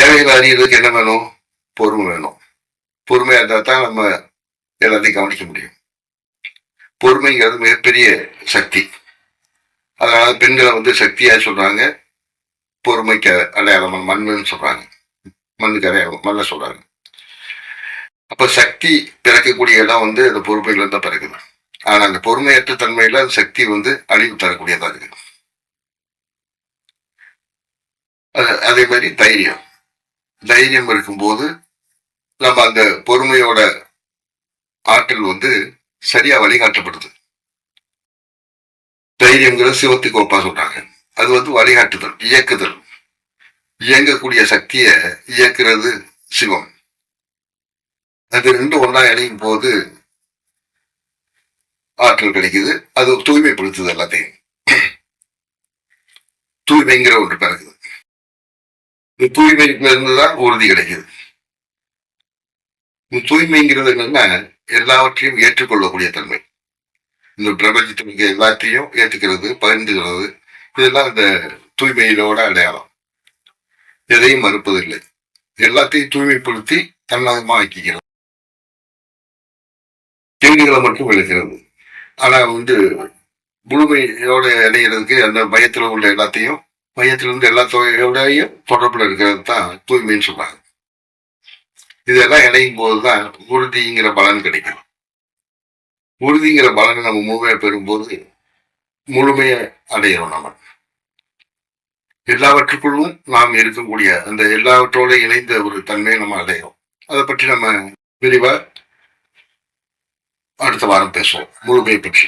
தேவைகளை அறியறதுக்கு என்ன வேணும்? பொறுமை வேணும். பொறுமையா இருந்தால் தான் நம்ம எல்லாத்தையும் கவனிக்க முடியும். பொறுமைங்கிறது மிகப்பெரிய சக்தி. அதனால பெண்களை வந்து சக்தியாக சொல்றாங்க. பொறுமைக்கு அடையாளம் மண்ணுன்னு சொல்றாங்க. மண்ணுக்கு அடையாளம் மண்ணை சொல்றாங்க. அப்ப சக்தி பிறக்கக்கூடிய இடம் வந்து அந்த பொறுமையில தான் பிறக்குது. ஆனா அந்த பொறுமையற்ற தன்மையில அந்த சக்தி வந்து அழிவு தரக்கூடியதா இருக்கு அது- அதே மாதிரி தைரியம். தைரியம் இருக்கும்போது நம்ம அந்த பொறுமையோட ஆற்றல் வந்து சரியா வழிகாட்டப்படுது. தைரியங்கிறது சிவத்துக்கு கோப்பா சொல்றாங்க. அது வந்து வழிகாட்டுதல் இயக்குதல். இயங்கக்கூடிய சக்தியை இயக்குறது சிவம். அது ரெண்டும் ஒன்றா இணையும் போது ஆற்றல் கிடைக்குது. அது தூய்மைப்படுத்துது எல்லாத்தையும். தூய்மைங்கிற ஒன்று பிறகுது இந்த தூய்மையில இருந்துதான் உறுதி கிடைக்குது. இந்த தூய்மைங்கிறது என்னன்னா எல்லாவற்றையும் ஏற்றுக்கொள்ளக்கூடிய தன்மை. இந்த பிரபஞ்சத்தில் எல்லாத்தையும் ஏற்றுக்கிறது பகிர்ந்துகிறது இதெல்லாம் இந்த தூய்மையிலோட அடையாளம். எதையும் மறுப்பதில்லை. எல்லாத்தையும் தூய்மைப்படுத்தி தன்னகமா ஆக்கிக்கிறது. கேள்விகளை மட்டும் விளக்கிறது. ஆனா வந்து முழுமையோட இணைகிறதுக்கு அந்த பயத்தில் உள்ள எல்லாத்தையும் மையத்திலிருந்து எல்லா தொகையோடையும் தொடர்புல இருக்கிறது தான் தூய்மைன்னு சொல்றாங்க. இதெல்லாம் இணையும் போது தான் உறுதிங்கிற பலன் கிடைக்கும். உறுதிங்கிற பலனை நம்ம முழுமையை பெறும்போது முழுமையை அடையிறோம் நம்ம. எல்லாவற்றுக்குள்ளும் நாம் இருக்கக்கூடிய அந்த எல்லாவற்றோட இணைந்த ஒரு தன்மையை நம்ம அடையிறோம் அதை பற்றி நம்ம விரிவாக அடுத்த வாரம் பேசுவோம். முழுமையை பற்றி.